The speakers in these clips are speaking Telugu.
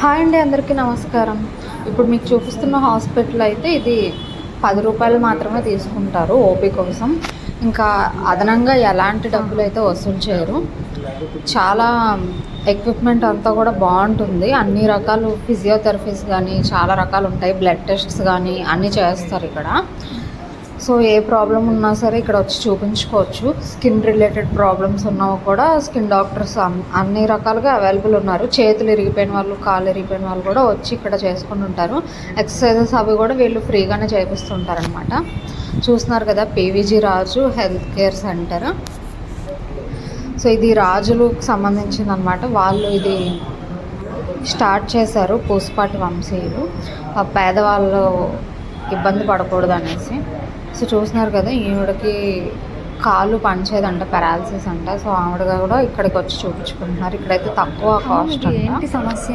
హాయ్ అండి అందరికీ నమస్కారం. ఇప్పుడు మీకు చూపిస్తున్న హాస్పిటల్ అయితే ఇది పది రూపాయలు మాత్రమే తీసుకుంటారు ఓపీ కోసం. ఇంకా అదనంగా ఎలాంటి డబ్బులు అయితే వసూలు చేయరు. చాలా ఎక్విప్మెంట్ అంతా కూడా బాగుంటుంది. అన్ని రకాలు ఫిజియోథెరపీస్ కానీ చాలా రకాలు ఉంటాయి. బ్లడ్ టెస్ట్స్ కానీ అన్నీ చేస్తారు ఇక్కడ. సో ఏ ప్రాబ్లం ఉన్నా సరే ఇక్కడ వచ్చి చూపించుకోవచ్చు. స్కిన్ రిలేటెడ్ ప్రాబ్లమ్స్ ఉన్నా కూడా స్కిన్ డాక్టర్స్ అన్ని రకాలుగా అవైలబుల్ ఉన్నారు. చేతులు ఇరిగిపోయిన వాళ్ళు కాళ్ళు ఇరిగిపోయిన వాళ్ళు కూడా వచ్చి ఇక్కడ చేసుకుని ఉంటారు. ఎక్సర్సైజెస్ అవి కూడా వీళ్ళు ఫ్రీగానే చేపిస్తుంటారనమాట చూస్తున్నారు కదా PVG Raju health care centre. So ఇది రాజులకు సంబంధించింది అనమాట వాళ్ళు ఇది స్టార్ట్ చేశారు పూసపాటి వంశీయులు ఆ పేదవాళ్ళు ఇబ్బంది పడకూడదు అనేసి సో చూస్తున్నారు కదా ఈవిడకి కాళ్ళు పంచేదంట పెరాలసిస్ అంట. సో ఆవిడ కూడా ఇక్కడికి వచ్చి చూపించుకుంటున్నారు. ఇక్కడైతే తక్కువ కాస్ట్ ఏంటి సమస్య?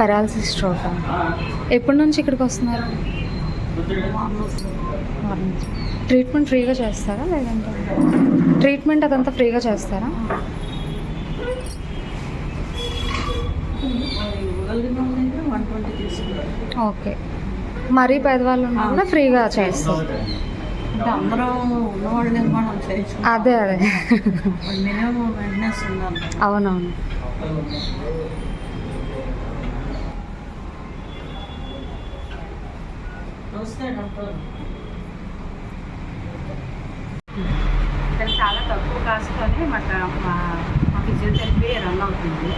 పెరాలసిస్ స్ట్రోక్ ఎప్పటి నుంచి ఇక్కడికి వస్తున్నారు? ట్రీట్మెంట్ ఫ్రీగా చేస్తారా లేదంటే? ట్రీట్మెంట్ అదంతా ఫ్రీగా చేస్తారా? ఓకే. మరీ పేదవాళ్ళు ఉన్నా కూడా ఫ్రీగా చేస్తారు అదే అదే. అవునవును. ఇక్కడ చాలా తక్కువ కాస్ట్లోనే మాకు మా మా ఫిజియోథెరపీ రన్ అవుతుంది.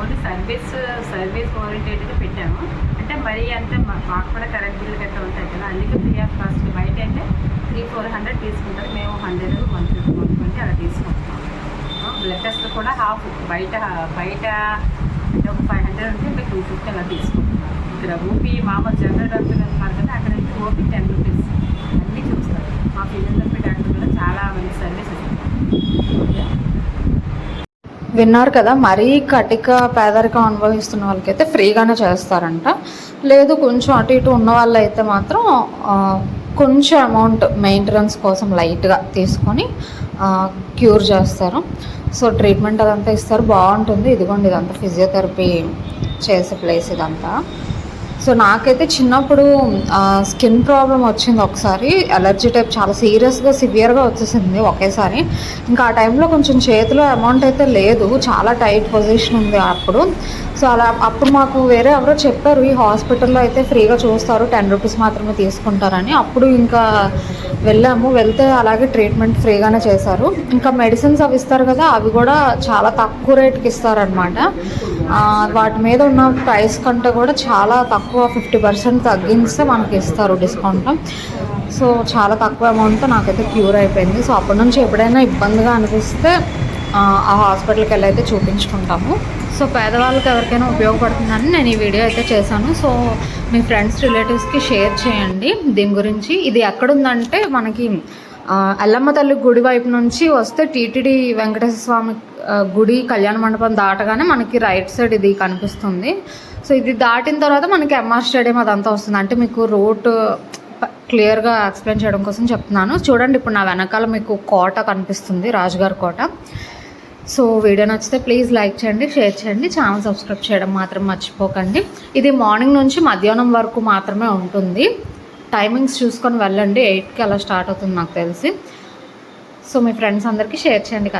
ఓన్లీ సర్వీస్ సర్వీస్ ఓరియంటెడ్గా పెట్టాము. అంటే మరీ అంటే మా- మాకు కూడా కరెంట్ బిల్లు గట్రా ఉంటాయి కదా అందుకే ఫ్రీ ఆఫ్ కాస్ట్ బయట అయితే త్రీ ఫోర్ హండ్రెడ్ తీసుకుంటారు. మేము hundred one fifty one twenty అలా తీసుకుంటాం బ్లడ్ టెస్ట్ కూడా హాఫ్ బయట బయట అంటే ఒక ఫైవ్ హండ్రెడ్ ఉంటే మేము టూ ఫిఫ్టీ అలా తీసుకుంటున్నాం ఇక్కడ ఊపి మామూలు జనరల్ డాక్టర్ ఉన్నారు కదా అక్కడ ఓపీ టెన్ రూపీస్ అన్నీ చూస్తారు మా ఫిజియోథెరపీ డాక్టర్ కూడా చాలా మంచి సర్వీస్ ఇస్తారు విన్నారు కదా మరీ కటిక పేదరికం అనుభవిస్తున్న వాళ్ళకైతే ఫ్రీగానే చేస్తారంట. లేదు కొంచెం అటు ఇటు ఉన్న వాళ్ళు అయితే మాత్రం కొంచెం అమౌంట్ మెయింటెనెన్స్ కోసం లైట్గా తీసుకొని క్యూర్ చేస్తారు. సో ట్రీట్మెంట్ అదంతా ఇస్తారు. బాగుంటుంది. ఇదిగోండి ఇదంతా ఫిజియోథెరపీ చేసే ప్లేస్ ఇదంతా. సో నాకైతే చిన్నప్పుడు స్కిన్ ప్రాబ్లం వచ్చింది ఒకసారి. అలర్జీ టైప్ చాలా సీరియస్గా సివియర్గా వచ్చేసింది ఒకేసారి. ఇంకా ఆ టైంలో కొంచెం చేతిలో అమౌంట్ అయితే లేదు. చాలా టైట్ పొజిషన్ ఉంది అప్పుడు. సో అలా అప్పుడు మాకు వేరే ఎవరో చెప్పారు ఈ హాస్పిటల్లో అయితే ఫ్రీగా చూస్తారు టెన్ రూపీస్ మాత్రమే తీసుకుంటారని. అప్పుడు ఇంకా వెళ్ళాము. వెళ్తే అలాగే ట్రీట్మెంట్ ఫ్రీగానే చేశారు. ఇంకా మెడిసిన్స్ అవి ఇస్తారు కదా అవి కూడా చాలా తక్కువ రేట్కి ఇస్తారనమాట వాటి మీద ఉన్న ప్రైస్ కంటే కూడా చాలా తక్కువ ఫిఫ్టీ పర్సెంట్ తగ్గిస్తే మనకి ఇస్తారు డిస్కౌంట్. సో చాలా తక్కువ అమౌంట్తో నాకైతే క్యూర్ అయిపోయింది. సో అప్పటి నుంచి ఎప్పుడైనా ఇబ్బందిగా అనిపిస్తే ఆ, హాస్పిటల్కి వెళ్ళి అయితే చూపించుకుంటాము. సో పేదవాళ్ళకి ఎవరికైనా ఉపయోగపడుతుందని నేను ఈ వీడియో అయితే చేశాను. సో మీ ఫ్రెండ్స్ రిలేటివ్స్కి షేర్ చేయండి. దీని గురించి ఇది ఎక్కడుందంటే మనకి ఎల్లమ్మ తల్లి గుడి వైపు నుంచి వస్తే టీటీడీ వెంకటేశ్వర స్వామి గుడి కళ్యాణ మండపం దాటగానే మనకి రైట్ సైడ్ ఇది కనిపిస్తుంది. సో ఇది దాటిన తర్వాత మనకి ఎంఆర్ స్టేడియం అదంతా వస్తుంది. అంటే మీకు రూట్ క్లియర్గా ఎక్స్ప్లెయిన్ చేయడం కోసం చెప్తున్నాను. చూడండి ఇప్పుడు నా వెనకాల మీకు కోట కనిపిస్తుంది రాజుగారి కోట. సో వీడియో నచ్చితే ప్లీజ్ లైక్ చేయండి షేర్ చేయండి ఛానల్ సబ్స్క్రైబ్ చేయడం మాత్రం మర్చిపోకండి. ఇది మార్నింగ్ నుంచి మధ్యాహ్నం వరకు మాత్రమే ఉంటుంది. టైమింగ్స్ చూసుకొని వెళ్ళండి ఎయిట్కి అలా స్టార్ట్ అవుతుంది నాకు తెలిసి. సో మీ ఫ్రెండ్స్ అందరికీ షేర్ చేయండి